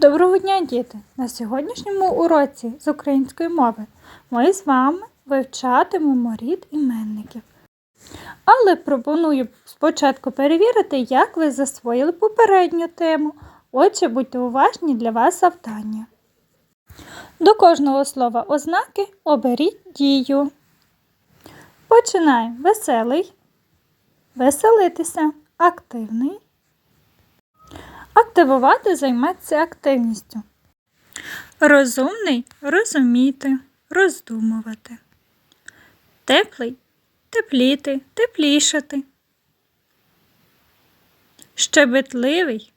Доброго дня, діти! На сьогоднішньому уроці з української мови ми з вами вивчатимемо рід іменників. Але пропоную спочатку перевірити, як ви засвоїли попередню тему. Отже, будьте уважні для вас завдання. До кожного слова ознаки оберіть дію. Починаємо. Веселий, веселитися, активний. Активувати займеться активністю. Розумний розуміти, роздумувати. Теплий тепліти, теплішати. Щебетливий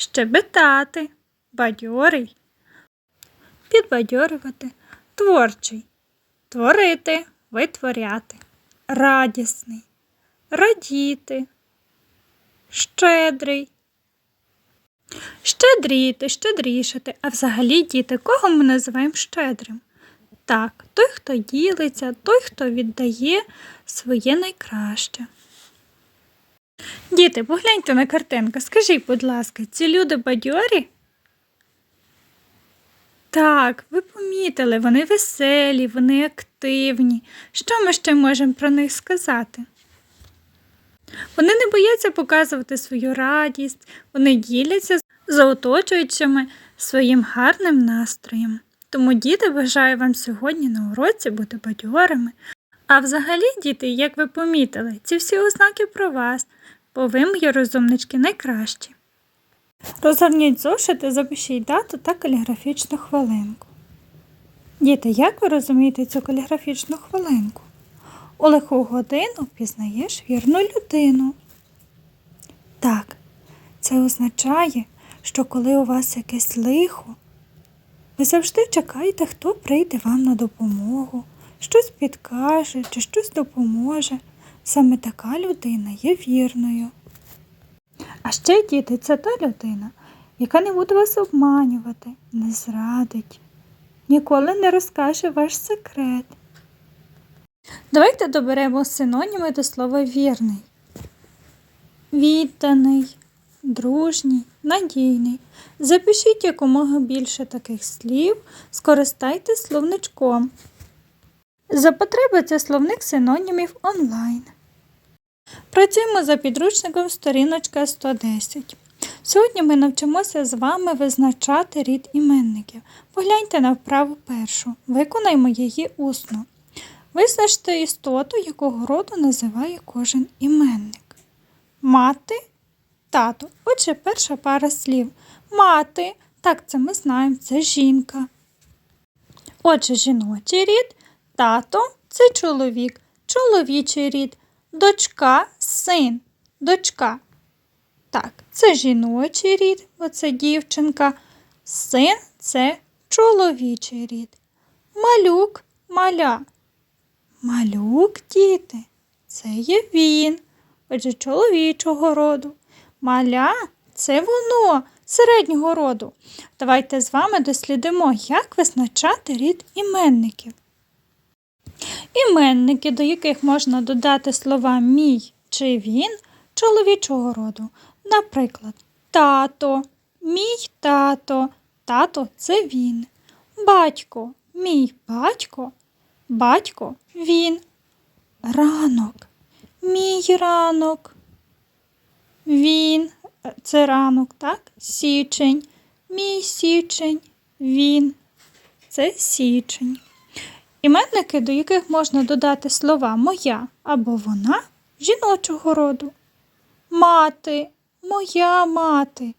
щебетати, бадьорий, підбадьорювати, творчий, творити, витворяти, радісний, радіти, щедрий. Щедріти, щедрішати, а взагалі діти, кого ми називаємо щедрим? Так, той, хто ділиться, той, хто віддає своє найкраще. Діти, погляньте на картинку. Скажіть, будь ласка, ці люди бадьорі? Так, ви помітили, вони веселі, вони активні. Що ми ще можемо про них сказати? Вони не бояться показувати свою радість, вони діляться з оточуючими своїм гарним настроєм. Тому, діти, бажаю вам сьогодні на уроці бути бадьорими. А взагалі, діти, як ви помітили, ці всі ознаки про вас, бо ви, мої розумнички, найкращі. Розгорніть зошити, запишіть дату та каліграфічну хвилинку. Діти, як ви розумієте цю каліграфічну хвилинку? У лиху годину впізнаєш вірну людину. Так, це означає, що коли у вас якесь лихо, ви завжди чекаєте, хто прийде вам на допомогу, щось підкаже чи щось допоможе. Саме така людина є вірною. А ще, діти, це та людина, яка не буде вас обманювати, не зрадить, ніколи не розкаже ваш секрет. Давайте доберемо синоніми до слова вірний. Відданий, дружній, надійний. Запишіть якомога більше таких слів, скористайтесь словничком. За потреби це словник синонімів онлайн. Працюємо за підручником сторіночка 110. Сьогодні ми навчимося з вами визначати рід іменників. Погляньте на вправу першу. Виконаймо її усно. Визначте істоту, якого роду називає кожен іменник. Мати, тато. Отже, перша пара слів. Мати. Так, це ми знаємо, це жінка. Отже, жіночий рід, тато це чоловік, чоловічий рід, дочка, син, дочка. Так, це жіночий рід, оце дівчинка, син це чоловічий рід. Малюк, маля. Малюк, діти, це є він, отже, чоловічого роду. Маля це воно середнього роду. Давайте з вами дослідимо, як визначати рід іменників. Іменники, до яких можна додати слова мій чи він чоловічого роду. Наприклад, тато, мій тато, тато це він. Батько, мій батько, батько він. Ранок, мій ранок. Він це ранок, так? Січень, мій січень, він. Це січень. Іменники, до яких можна додати слова моя або вона жіночого роду. Мати, моя мати.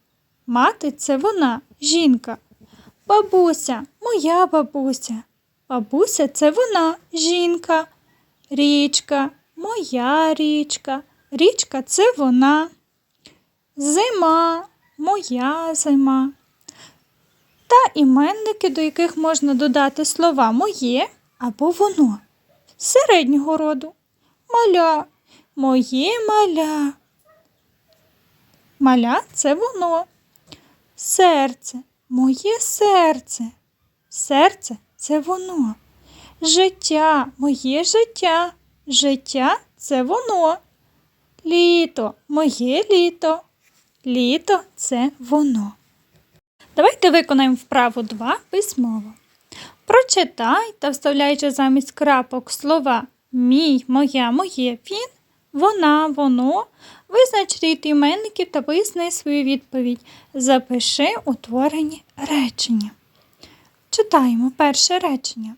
Мати це вона, жінка. Бабуся, моя бабуся. Бабуся це вона, жінка. Річка, моя річка. Річка це вона. Зима, моя зима. Та іменники, до яких можна додати слова моє або воно. Середнього роду. Маля, моє маля. Маля це воно. Серце, моє серце. Серце це воно. Життя, моє життя. Життя це воно. Літо, моє літо. Літо це воно. Давайте виконаємо вправу 2 письмово. Прочитай та вставляючи замість крапок слова мій, моя, моє, він, вона, воно. Визнач рід іменників та визнай свою відповідь. Запиши утворені речення. Читаємо перше речення.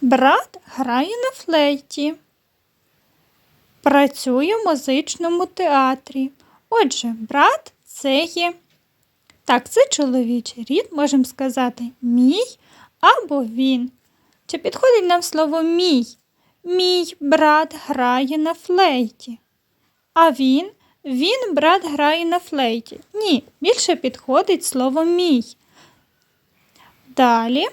Брат грає на флейті. Працює в музичному театрі. Отже, брат це є. Так, це чоловічий рід, можемо сказати мій або він. Чи підходить нам слово мій? Мій брат грає на флейті. А він, він брат грає на флейті. Ні, більше підходить слово мій. Далі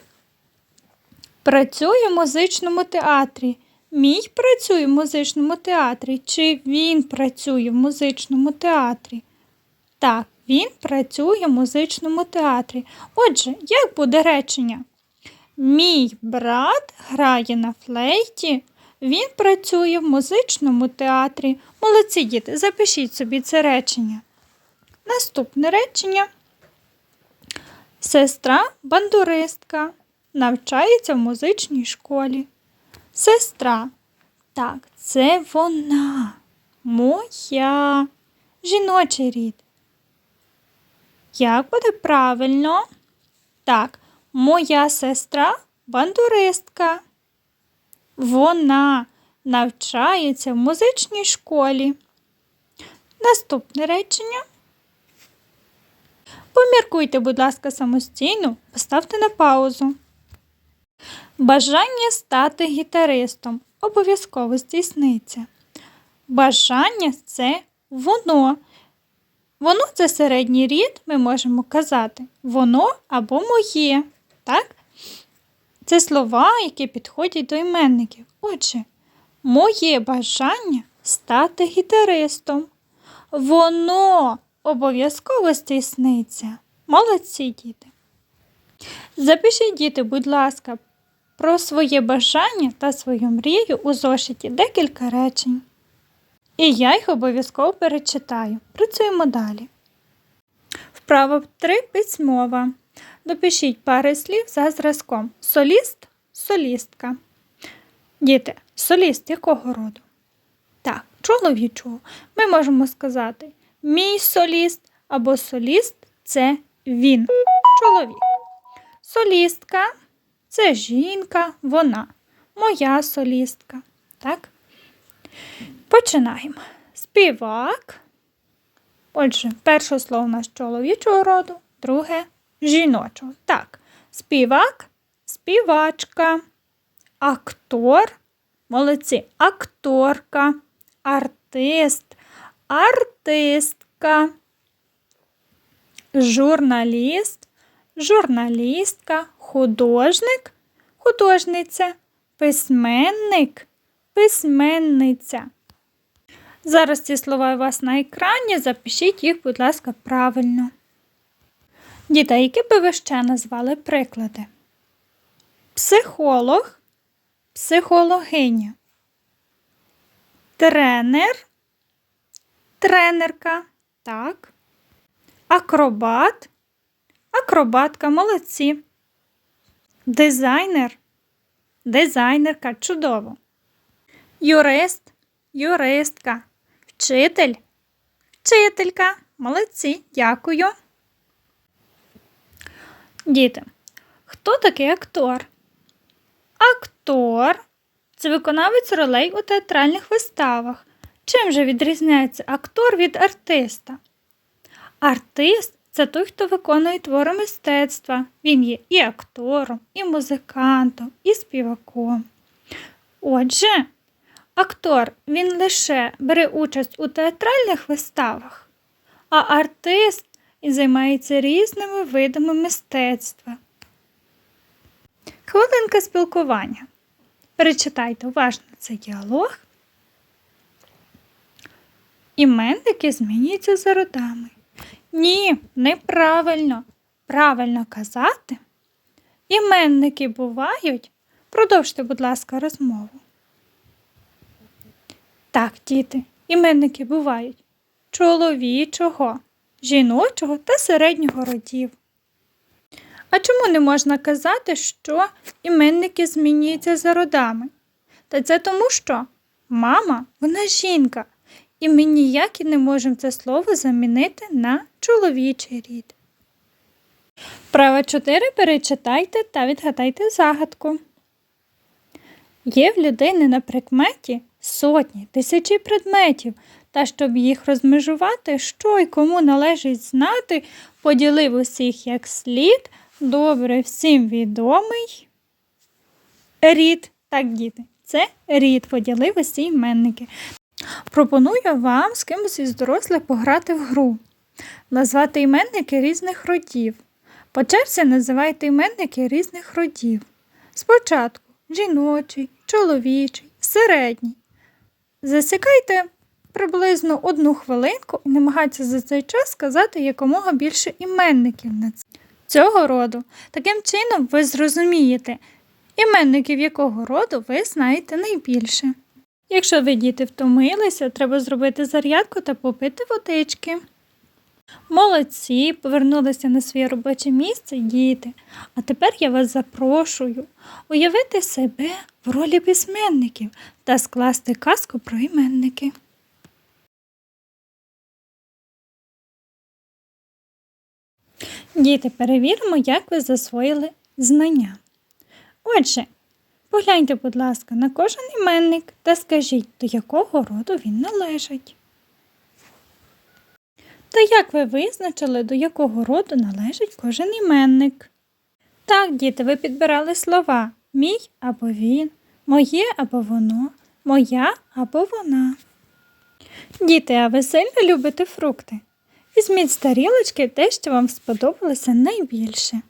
працює в музичному театрі. Мій працює в музичному театрі. Чи він працює в музичному театрі? Так, він працює в музичному театрі. Отже, як буде речення? Мій брат грає на флейті. Він працює в музичному театрі. Молодці діти, запишіть собі це речення. Наступне речення. Сестра бандуристка навчається в музичній школі. Сестра. Так, це вона. Моя. Жіночий рід. Як буде правильно? Так, моя сестра бандуристка. Вона навчається в музичній школі. Наступне речення. Поміркуйте, будь ласка, самостійно, поставте на паузу. Бажання стати гітаристом обов'язково здійсниться. Бажання це воно. Воно це середній рід, ми можемо казати воно або моє. Так? Це слова, які підходять до іменників. Отже, моє бажання стати гітаристом. Воно обов'язково здійсниться. Молодці діти. Запишіть, діти, будь ласка, про своє бажання та свою мрію у зошиті декілька речень. І я їх обов'язково перечитаю. Працюємо далі. Вправа 3 письмова. Допишіть пари слів за зразком. Соліст, солістка. Діти, соліст якого роду? Так, чоловічого. Ми можемо сказати мій соліст або соліст це він, чоловік. Солістка це жінка, вона. Моя солістка. Так? Починаємо. Співак. Отже, перше слово у нас чоловічого роду, друге жіночого. Так, співак, співачка, актор, молодці, акторка, артист, артистка, журналіст, журналістка, художник, художниця, письменник, письменниця. Зараз ці слова у вас на екрані, запишіть їх, будь ласка, правильно. Діти, які би ви ще назвали приклади? Психолог, психологиня, тренер, тренерка, так, акробат, акробатка, молодці, дизайнер, дизайнерка, чудово, юрист, юристка, вчитель, вчителька, молодці, дякую. Діти, хто такий актор? Актор це виконавець ролей у театральних виставах. Чим же відрізняється актор від артиста? Артист це той, хто виконує твори мистецтва. Він є і актором, і музикантом, і співаком. Отже, актор він лише бере участь у театральних виставах, а артист і займається різними видами мистецтва. Хвилинка спілкування. Перечитайте уважно цей діалог. Іменники змінюються за родами. Ні, неправильно. Правильно казати. Іменники бувають. Продовжте, будь ласка, розмову. Так, діти, іменники бувають чоловічого, жіночого та середнього родів. А чому не можна казати, що іменники змінюються за родами? Та це тому, що мама вона жінка, і ми ніяк і не можемо це слово замінити на чоловічий рід. Право 4 перечитайте та відгадайте загадку. Є в людини на прикметі сотні, тисячі предметів, та щоб їх розмежувати, що й кому належить знати, поділив усіх як слід, добре всім відомий. Рід, так, діти, це рід, поділив усі іменники. Пропоную вам з кимось із дорослих пограти в гру, назвати іменники різних родів. По черзі називайте іменники різних родів. Спочатку жіночий, чоловічий, середній. Засікайте приблизно одну хвилинку і намагайтеся за цей час сказати якомога більше іменників на цього роду. Таким чином ви зрозумієте, іменників якого роду ви знаєте найбільше. Якщо ви діти втомилися, треба зробити зарядку та попити водички. Молодці, повернулися на своє робоче місце діти. А тепер я вас запрошую уявити себе в ролі письменників та скласти казку про іменники. Діти, перевіримо, як ви засвоїли знання. Отже, погляньте, будь ласка, на кожен іменник та скажіть, до якого роду він належить. Та як ви визначили, до якого роду належить кожен іменник? Так, діти, ви підбирали слова мій або він, моє або воно, моя або вона. Діти, а ви сильно любите фрукти? Візьміть з тарілочки те, що вам сподобалося найбільше.